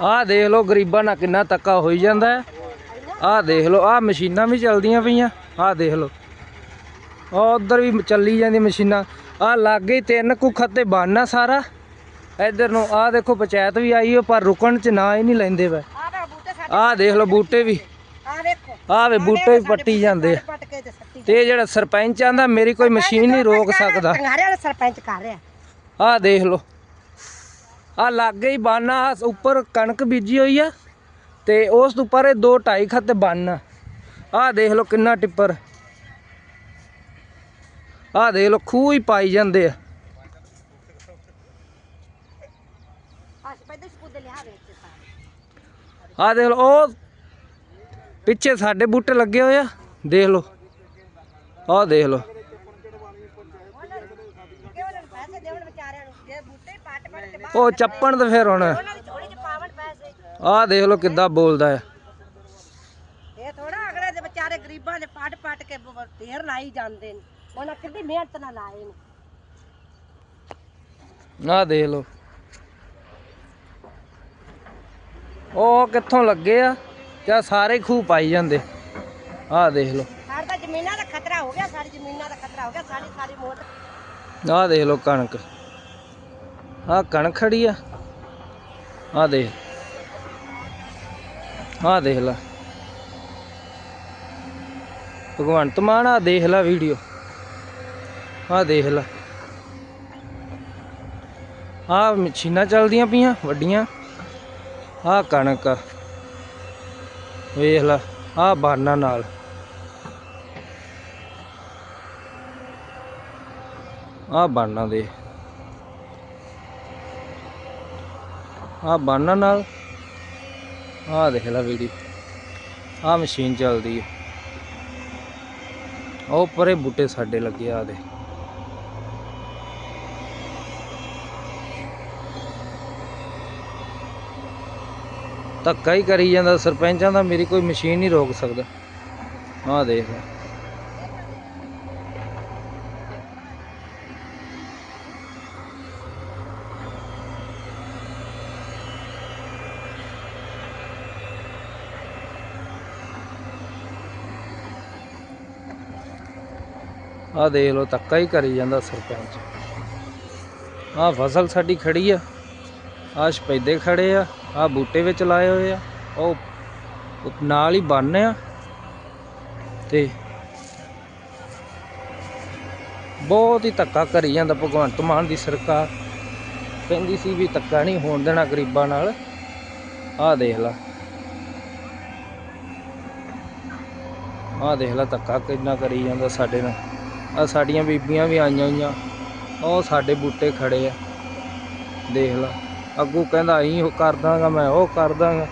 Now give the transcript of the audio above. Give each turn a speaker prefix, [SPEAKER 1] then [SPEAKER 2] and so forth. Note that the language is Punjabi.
[SPEAKER 1] ਆਹ ਦੇਖ ਲਓ ਗਰੀਬਾਂ ਨਾਲ ਕਿੰਨਾ ਤੱਕਾ ਹੋਈ ਜਾਂਦਾ ਹੈ। ਆਹ ਦੇਖ ਲਓ ਆਹ ਮਸ਼ੀਨਾਂ ਵੀ ਚੱਲਦੀਆਂ ਪਈਆਂ। ਆਹ ਦੇਖ ਲਓ। ਉਹ ਉਧਰ ਵੀ ਚੱਲੀ ਜਾਂਦੀ ਮਸ਼ੀਨਾਂ। ਆਹ ਲਾਗੇ ਤਿੰਨ ਕੁ ਖੱਤੇ ਬਾਨਾ ਸਾਰਾ। ਇੱਧਰ ਨੂੰ ਆਹ ਦੇਖੋ ਪੰਚਾਇਤ ਵੀ ਆਈ ਹੋ ਪਰ ਰੁਕਣ ਚ ਨਾ ਹੀ ਨਹੀਂ ਲੈਂਦੇ ਵੇ।
[SPEAKER 2] ਆਹ
[SPEAKER 1] ਆਹ ਦੇਖ ਲਓ ਬੂਟੇ ਵੀ।
[SPEAKER 2] ਆਹ ਵੇਖੋ।
[SPEAKER 1] ਆਹ ਵੇ ਬੂਟੇ ਵੀ ਪੱਟੀ ਜਾਂਦੇ ਆ।
[SPEAKER 2] ਤੇ
[SPEAKER 1] ਤੇ ਜਿਹੜਾ ਸਰਪੰਚ ਆਂਦਾ ਮੇਰੀ ਕੋਈ ਮਸ਼ੀਨ ਨਹੀਂ ਰੋਕ ਸਕਦਾ।
[SPEAKER 2] ਸੰਘਾਰੇ ਵਾਲਾ ਸਰਪੰਚ ਕਰ ਰਿਹਾ।
[SPEAKER 1] ਆਹ ਦੇਖ ਲਓ। ਆਹ ਲਾਗੇ ਹੀ ਬਾਨਾ ਉੱਪਰ ਕਣਕ ਬੀਜੀ ਹੋਈ ਆ ਤੇ ਉਸ ਤੋਂ ਉੱਪਰ ਇਹ ਦੋ ਢਾਈ ਖੱਤ ਬਾਨਾ। ਆਹ ਦੇਖ ਲਓ ਕਿੰਨਾ ਟਿੱਪਰ। ਆਹ ਦੇਖ ਲਓ ਖੂਹ ਹੀ ਪਾਈ ਜਾਂਦੇ ਆ। ਆਹ ਦੇਖ ਲਓ ਉਹ ਪਿੱਛੇ ਸਾਡੇ ਬੂਟੇ ਲੱਗੇ ਹੋਏ ਆ। ਦੇਖ ਲਓ। ਆਹ ਦੇਖ ਲਓ
[SPEAKER 2] ਕਿ ਉਹਨਾਂ ਨੂੰ ਪੈਸੇ ਦੇਵਣ ਵਿਚਾਰਿਆਂ ਨੂੰ। ਜੇ ਬੂਟੇ ਹੀ ਪੱਟ ਪੱਟ ਕੇ ਬਾਹਰ
[SPEAKER 1] ਉਹ ਚੱਪਣ ਤੇ ਫਿਰ ਹੁਣ।
[SPEAKER 2] ਉਹਨਾਂ ਦੀ ਥੋੜੀ ਜਿਹੀ ਪਾਵਣ ਪੈਸੇ
[SPEAKER 1] ਆਹ ਦੇਖ ਲਓ ਕਿੱਦਾਂ ਬੋਲਦਾ ਆ
[SPEAKER 2] ਇਹ ਥੋੜਾ ਅਗਲੇ ਦੇ ਵਿਚਾਰੇ ਗਰੀਬਾਂ ਦੇ ਪੱਟ ਪੱਟ ਕੇ ਬ- ਢੇਰ ਲਾਈ ਜਾਂਦੇ ਨੇ। ਉਹਨਾਂ ਕਿੰਨੀ ਮਿਹਨਤ ਨਾਲ ਲਾਏ ਨੇ।
[SPEAKER 1] ਆਹ ਦੇਖ ਲਓ। ਉਹ ਕਿੱਥੋਂ ਲੱਗੇ ਆ? ਕਿਆ ਸਾਰੇ ਖੂਹ ਪਾਈ ਜਾਂਦੇ। ਆਹ ਦੇਖ ਲਓ।
[SPEAKER 2] ਸਾਡਾ ਤਾਂ ਜ਼ਮੀਨਾਂ ਦਾ ਖਤਰਾ ਹੋ ਗਿਆ ਸਾਡੀ ਜ਼ਮੀਨਾਂ ਦਾ ਖਤਰਾ ਹੋ ਗਿਆ ਸਾਡੀ ਸਾਰੀ ਮੋਟ
[SPEAKER 1] ਆਹ ਦੇਖ ਲਓ ਕਣਕ। ਆਹ ਕਣਕ ਖੜੀ ਆ। ਆਹ ਦੇਖ। ਆਹ ਦੇਖ ਲੈ। ਭਗਵੰਤ ਮਾਨ ਆ ਦੇਖ ਲੈ ਵੀਡੀਓ ਆਹ ਦੇਖ ਲੈ। ਆਹ ਮਸ਼ੀਨਾਂ ਚੱਲਦੀਆਂ ਪਈਆਂ, ਵੱਡੀਆਂ। ਆਹ ਕਣਕ। ਆ। ਵੇਖ ਲੈ, ਆਹ ਬਾਨਾ ਨਾਲ। ਆਹ ਬਾਨਾ ਦੇ। ਆਹ ਬਾਨਾ ਨਾਲ ਆਹ ਦੇਖ ਲੈ ਵੀਡੀਓ। ਆਹ ਮਸ਼ੀਨ ਚੱਲਦੀ ਹੈ ਉਹ ਪਰੇ ਬੂਟੇ ਸਾਡੇ ਲੱਗੇ ਆ ਦੇ ਧੱਕਾ ਹੀ ਕਰੀ ਜਾਂਦਾ, ਸਰਪੰਚਾਂ ਦਾ ਮੇਰੀ ਕੋਈ ਮਸ਼ੀਨ ਨਹੀਂ ਰੋਕ ਸਕਦਾ। ਆਹ ਦੇਖ ਲੈ ਆਹ ਦੇਖ ਲਓ, ਧੱਕਾ ਹੀ ਕਰੀ ਜਾਂਦਾ ਸਰਪੰਚ। ਆਹ ਫਸਲ ਸਾਡੀ ਖੜੀ ਆ। ਆਹ ਸਪੈਦੇ ਖੜੇ ਆ, ਆਹ ਬੂਟੇ ਵਿੱਚ ਲਾਏ ਹੋਏ ਆ। ਉਹ ਉਹ ਨਾਲ ਹੀ ਬੰਨ ਆ। ਤੇ ਬਹੁਤ ਹੀ ਧੱਕਾ ਕਰੀ ਜਾਂਦਾ ਭਗਵੰਤ ਮਾਨ ਦੀ ਸਰਕਾਰ। ਕਹਿੰਦੀ ਸੀ ਵੀ ਧੱਕਾ ਨਹੀਂ ਹੋਣ ਦੇਣਾ ਗਰੀਬਾਂ ਨਾਲ। ਆਹ ਦੇਖ ਲਾ। ਆਹ ਦੇਖ ਲਾ, ਧੱਕਾ ਕਿੰਨਾ ਕਰੀ ਜਾਂਦਾ ਸਾਡੇ ਨਾਲ। ਆ ਸਾਡੀਆਂ ਬੀਬੀਆਂ ਵੀ ਆਈਆਂ ਹੋਈਆਂ। ਉਹ ਸਾਡੇ ਬੂਟੇ ਖੜੇ ਆ। ਦੇਖ ਲਾ। ਅੱਗੋਂ ਕਹਿੰਦਾ, ਅਸੀਂ ਉਹ ਕਰ ਦਾਂਗਾ ਮੈਂ ਉਹ ਕਰ ਦਾਂਗਾ